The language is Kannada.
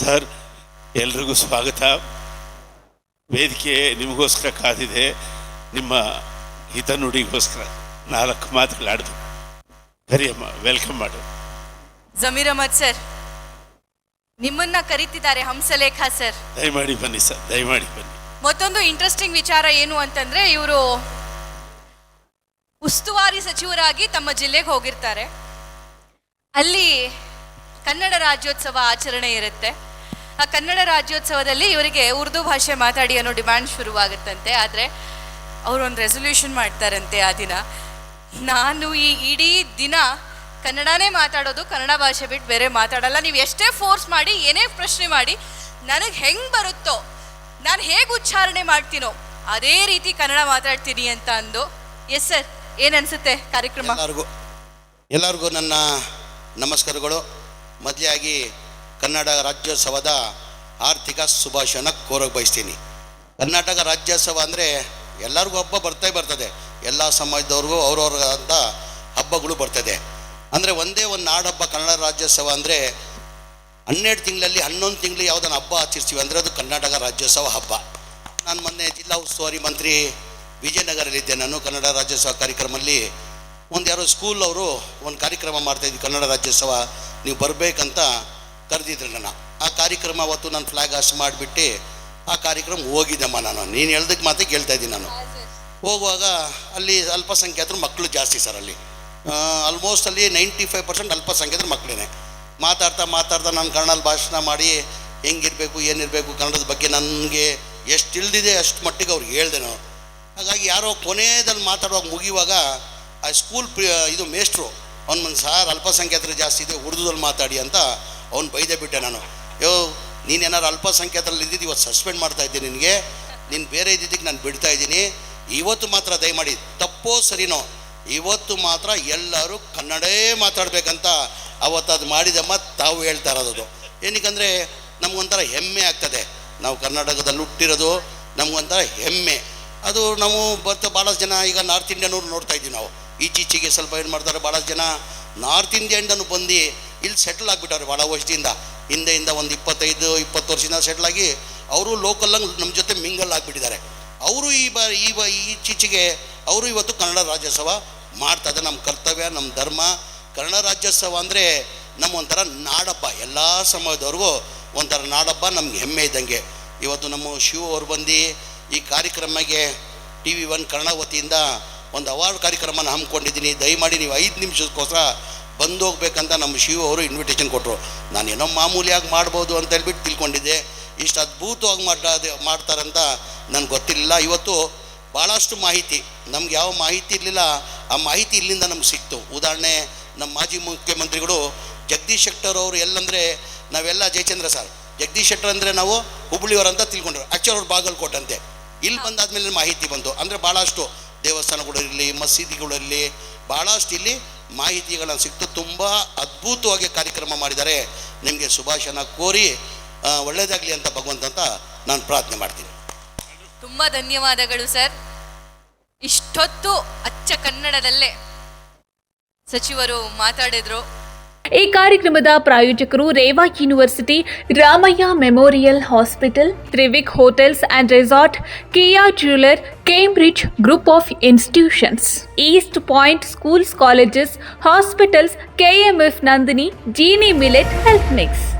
ಸರ್ ಎಲ್ರಿಗೂ ಸ್ವಾಗತ. ವೇದಿಕೆ ನಿಮಗೋಸ್ಕರ ಕಾದಿದೆ. ನಿಮ್ಮ ಹಿತನುಡಿಗೋಸ್ಕರ ನಾಲ್ಕು ಮಾತುಗಳಾಡ್ದು ಅಮ್ಮ ವೆಲ್ಕಮ್ ಮಾಡು. ಜಮೀರ್ ಅಹಮದ್ ಸರ್ ನಿಮ್ಮನ್ನ ಕರೀತಿದ್ದಾರೆ ಹಂಸಲೇಖ ಸರ್. ದಯಮಾಡಿ ಬನ್ನಿ ಸರ್ ದಯಮಾಡಿ ಬನ್ನಿ. ಮತ್ತೊಂದು ಇಂಟ್ರೆಸ್ಟಿಂಗ್ ವಿಚಾರ ಏನು ಅಂತಂದ್ರೆ ಇವರು ಉಸ್ತುವಾರಿ ಸಚಿವರಾಗಿ ತಮ್ಮ ಜಿಲ್ಲೆಗೆ ಹೋಗಿರ್ತಾರೆ. ಅಲ್ಲಿ ಕನ್ನಡ ರಾಜ್ಯೋತ್ಸವ ಆಚರಣೆ ಇರುತ್ತೆ. ಆ ಕನ್ನಡ ರಾಜ್ಯೋತ್ಸವದಲ್ಲಿ ಇವರಿಗೆ ಉರ್ದು ಭಾಷೆ ಮಾತಾಡಿ ಅನ್ನೋ ಡಿಮ್ಯಾಂಡ್ ಶುರುವಾಗುತ್ತಂತೆ. ಆದರೆ ಅವರು ಒಂದು ರೆಸೊಲ್ಯೂಷನ್ ಮಾಡ್ತಾರಂತೆ ಆ ದಿನ. ನಾನು ಈ ಇಡೀ ದಿನ ಕನ್ನಡನೇ ಮಾತಾಡೋದು, ಕನ್ನಡ ಭಾಷೆ ಬಿಟ್ಟು ಬೇರೆ ಮಾತಾಡಲ್ಲ. ನೀವು ಎಷ್ಟೇ ಫೋರ್ಸ್ ಮಾಡಿ, ಏನೇ ಪ್ರಶ್ನೆ ಮಾಡಿ, ನನಗೆ ಹೆಂಗೆ ಬರುತ್ತೋ, ನಾನು ಹೇಗೆ ಉಚ್ಚಾರಣೆ ಮಾಡ್ತೀನೋ, ಅದೇ ರೀತಿ ಕನ್ನಡ ಮಾತಾಡ್ತೀನಿ ಅಂತ ಅಂದು. ಎಸ್ ಸರ್ ಏನು ಅನ್ಸುತ್ತೆ ಕಾರ್ಯಕ್ರಮ? ಎಲ್ಲರಿಗೂ ನನ್ನ ನಮಸ್ಕಾರಗಳು. ಮೊದಲಾಗಿ ಕನ್ನಡ ರಾಜ್ಯೋತ್ಸವದ ಆರ್ಥಿಕ ಶುಭಾಶಯನ ಕೋರಕ್ಕೆ ಬಯಸ್ತೀನಿ. ಕರ್ನಾಟಕ ರಾಜ್ಯೋತ್ಸವ ಅಂದರೆ ಎಲ್ಲರಿಗೂ ಹಬ್ಬ ಬರ್ತಾ ಬರ್ತದೆ. ಎಲ್ಲ ಸಮಾಜದವ್ರಿಗೂ ಅವ್ರವ್ರಂಥ ಹಬ್ಬಗಳು ಬರ್ತದೆ. ಅಂದರೆ ಒಂದೇ ಒಂದು ನಾಡಹಬ್ಬ ಕನ್ನಡ ರಾಜ್ಯೋತ್ಸವ ಅಂದರೆ ಹನ್ನೆರಡು ತಿಂಗಳಲ್ಲಿ ಹನ್ನೊಂದು ತಿಂಗಳು ಯಾವುದನ್ನು ಹಬ್ಬ ಆಚರಿಸ್ತೀವಿ ಅಂದರೆ ಅದು ಕರ್ನಾಟಕ ರಾಜ್ಯೋತ್ಸವ ಹಬ್ಬ. ನಾನು ಮೊನ್ನೆ ಜಿಲ್ಲಾ ಉಸ್ತುವಾರಿ ಮಂತ್ರಿ ವಿಜಯನಗರಲ್ಲಿದ್ದೆ ನಾನು ಕನ್ನಡ ರಾಜ್ಯೋತ್ಸವ ಕಾರ್ಯಕ್ರಮದಲ್ಲಿ. ಒಂದು ಯಾರೋ ಸ್ಕೂಲ್ ಅವರು ಒಂದು ಕಾರ್ಯಕ್ರಮ ಮಾಡ್ತಾಯಿದ್ವಿ ಕನ್ನಡ ರಾಜ್ಯೋತ್ಸವ, ನೀವು ಬರಬೇಕಂತ. ಕರೆದಿದ್ರು ನನ್ನ. ಆ ಕಾರ್ಯಕ್ರಮ ಅವತ್ತು ನಾನು ಫ್ಲಾಗ್ ಹಾಸ್ ಮಾಡಿಬಿಟ್ಟು. ಆ ಕಾರ್ಯಕ್ರಮ ಹೋಗಿದ್ದೆಮ್ಮ ನಾನು. ನೀನು ಹೇಳ್ದಕ್ಕೆ ಮಾತೇ ಕೇಳ್ತಾ ಇದ್ದೀನಿ ನಾನು. ಹೋಗುವಾಗ ಅಲ್ಲಿ ಅಲ್ಪಸಂಖ್ಯಾತರು ಮಕ್ಕಳು ಜಾಸ್ತಿ ಸರ್ ಅಲ್ಲಿ. ಆಲ್ಮೋಸ್ಟ್ ಅಲ್ಲಿ ನೈಂಟಿ ಫೈವ್ ಪರ್ಸೆಂಟ್ ಅಲ್ಪಸಂಖ್ಯಾತರು ಮಕ್ಕಳೇ ಮಾತಾಡ್ತಾ ಮಾತಾಡ್ತಾ ನಾನು ಕನ್ನಡಲ್ಲಿ ಭಾಷಣ ಮಾಡಿ ಹೆಂಗಿರಬೇಕು, ಏನಿರಬೇಕು ಕನ್ನಡದ ಬಗ್ಗೆ ನನಗೆ ಎಷ್ಟು ತಿಳಿದಿದೆ ಅಷ್ಟು ಮಟ್ಟಿಗೆ ಅವ್ರಿಗೆ ಹೇಳ್ದೆ ನಾನು. ಹಾಗಾಗಿ ಯಾರೋ ಕೊನೆಯದಲ್ಲಿ ಮಾತಾಡುವಾಗ ಮುಗಿಯುವಾಗ ಆ ಸ್ಕೂಲ್ ಇದು ಮೇಸ್ಟ್ರು ಅವ್ನು ಸಾರ್ ಅಲ್ಪಸಂಖ್ಯಾತರು ಜಾಸ್ತಿ ಇದೆ, ಉರ್ದುದಲ್ಲಿ ಮಾತಾಡಿ ಅಂತ ಅವ್ನು ಬೈದೆ ಬಿಟ್ಟೆ ನಾನು. ಯೋ ನೀನೇನಾರು ಅಲ್ಪಸಂಖ್ಯಾತರಲ್ಲಿ ಇದ್ದಿದ್ದು ಇವತ್ತು ಸಸ್ಪೆಂಡ್ ಮಾಡ್ತಾ ಇದ್ದೀನಿ ನಿನಗೆ. ನೀನು ಬೇರೆ ಇದ್ದಿದ್ದಕ್ಕೆ ನಾನು ಬಿಡ್ತಾ ಇದ್ದೀನಿ. ಇವತ್ತು ಮಾತ್ರ ದಯಮಾಡಿ, ತಪ್ಪೋ ಸರಿನೋ? ಇವತ್ತು ಮಾತ್ರ ಎಲ್ಲರೂ ಕನ್ನಡೇ ಮಾತಾಡಬೇಕಂತ ಅವತ್ತು ಅದು ಮಾಡಿದಮ್ಮ ತಾವು ಹೇಳ್ತಾ ಇರೋದು. ಏನಕ್ಕಂದರೆ, ನಮಗೊಂಥರ ಹೆಮ್ಮೆ ಆಗ್ತದೆ. ನಾವು ಕರ್ನಾಟಕದಲ್ಲಿ ಹುಟ್ಟಿರೋದು ನಮಗೊಂಥರ ಹೆಮ್ಮೆ. ಅದು ನಾವು ಬರ್ತಾ ಭಾಳಷ್ಟು ಜನ ಈಗ ನಾರ್ತ್ ಇಂಡಿಯನ್ನವ್ರು ನೋಡ್ತಾ ಇದ್ದೀವಿ ನಾವು. ಈಚೀಚೆಗೆ ಸ್ವಲ್ಪ ಏನು ಮಾಡ್ತಾರೆ ಭಾಳಷ್ಟು ಜನ ನಾರ್ತ್ ಇಂಡಿಯನ್ ಬಂದು ಇಲ್ಲಿ ಸೆಟ್ಲ್ ಆಗಿಬಿಟ್ಟವ್ರೆ ಭಾಳ ವರ್ಷದಿಂದ ಹಿಂದೆಯಿಂದ ಒಂದು ಇಪ್ಪತ್ತೈದು, ಇಪ್ಪತ್ತು ವರ್ಷದಿಂದ ಸೆಟ್ಲಾಗಿ ಅವರು ಲೋಕಲ್ಲಂಗೆ ನಮ್ಮ ಜೊತೆ ಮಿಂಗಲ್ ಆಗಿಬಿಟ್ಟಿದ್ದಾರೆ. ಅವರು ಈ ಬ ಈ ಬ ಈಚೀಚೆಗೆ ಅವರು ಇವತ್ತು ಕನ್ನಡ ರಾಜ್ಯೋತ್ಸವ ಮಾಡ್ತಾ ಇದ್ದಾರೆ. ನಮ್ಮ ಕರ್ತವ್ಯ ನಮ್ಮ ಧರ್ಮ. ಕನ್ನಡ ರಾಜ್ಯೋತ್ಸವ ಅಂದರೆ ನಮ್ಮ ಒಂಥರ ನಾಡಬ್ಬ ಎಲ್ಲ ಸಮಾಜದವ್ರಿಗೂ ಒಂಥರ ನಾಡಬ್ಬ ನಮ್ಗೆ ಹೆಮ್ಮೆ ಇದ್ದಂಗೆ. ಇವತ್ತು ನಮ್ಮ ಶಿವ ಅವ್ರು ಬಂದು ಈ ಕಾರ್ಯಕ್ರಮಕ್ಕೆ ಟಿ ವಿ ಒನ್ ಕನ್ನಡ ವತಿಯಿಂದ ಒಂದು ಅವಾರ್ಡ್ ಕಾರ್ಯಕ್ರಮನ ಹಮ್ಮಿಕೊಂಡಿದ್ದೀನಿ. ದಯಮಾಡಿ ನೀವು ಐದು ನಿಮಿಷಕ್ಕೋಸ್ಕರ ಬಂದು ಹೋಗ್ಬೇಕಂತ ನಮ್ಮ ಶಿವ ಅವರು ಇನ್ವಿಟೇಷನ್ ಕೊಟ್ಟರು ನಾನು ಏನೋ ಮಾಮೂಲಿಯಾಗಿ ಮಾಡ್ಬೋದು ಅಂತ ಹೇಳ್ಬಿಟ್ಟು ತಿಳ್ಕೊಂಡಿದ್ದೆ. ಇಷ್ಟು ಅದ್ಭುತವಾಗಿ ಮಾಡೋದು ಮಾಡ್ತಾರಂತ ನನಗೆ ಗೊತ್ತಿರಲಿಲ್ಲ ಇವತ್ತು ಭಾಳಷ್ಟು ಮಾಹಿತಿ. ನಮ್ಗೆ ಯಾವ ಮಾಹಿತಿ ಇರಲಿಲ್ಲ. ಆ ಮಾಹಿತಿ ಇಲ್ಲಿಂದ ನಮ್ಗೆ ಸಿಕ್ತು. ಉದಾಹರಣೆ, ನಮ್ಮ ಮಾಜಿ ಮುಖ್ಯಮಂತ್ರಿಗಳು ಜಗದೀಶ್ ಶೆಟ್ಟರ್ ಅವರು ಎಲ್ಲಂದರೆ ನಾವೆಲ್ಲ ಜಯಚಂದ್ರ ಸರ್. ಜಗದೀಶ್ ಶೆಟ್ಟರ್ ಅಂದರೆ ನಾವು ಹುಬ್ಬಳ್ಳಿಯವರಂತ ತಿಳ್ಕೊಂಡ್ರು. ಆ್ಯಕ್ಚುಲಿ ಅವ್ರು ಬಾಗಲಕೋಟಂತೆ ಇಲ್ಲಿ ಬಂದಾದ್ಮೇಲೆ ಮಾಹಿತಿ ಬಂತು. ಅಂದರೆ ಭಾಳಷ್ಟು ದೇವಸ್ಥಾನಗಳಿರಲಿ ಮಸೀದಿಗಳಿರಲಿ ಭಾಳಷ್ಟು ಇಲ್ಲಿ ಮಾಹಿತಿಗಳನ್ನು ಸಿಕ್ತು. ತುಂಬ ಅದ್ಭುತವಾಗಿ ಕಾರ್ಯಕ್ರಮ ಮಾಡಿದ್ದಾರೆ. ನಿಮಗೆ ಶುಭಾಶಯನ ಕೋರಿ ಒಳ್ಳೇದಾಗಲಿ ಒಳ್ಳೆಯದಾಗಲಿ ಅಂತ ಭಗವಂತ ನಾನು ಪ್ರಾರ್ಥನೆ ಮಾಡ್ತೀನಿ. ತುಂಬಾ ಧನ್ಯವಾದಗಳು ಸರ್. ಇಷ್ಟೊತ್ತು ಅಚ್ಚ ಕನ್ನಡದಲ್ಲೇ ಸಚಿವರು ಮಾತಾಡಿದ್ರು. ಈ ಕಾರ್ಯಕ್ರಮದ ಪ್ರಾಯೋಜಕರು Reva university, Ramaiah memorial hospital, Trivik hotels and resort Kiya jeweller Cambridge group of institutions. East Point schools, colleges, hospitals, KMF Nandini, Jeeni millet, health mix.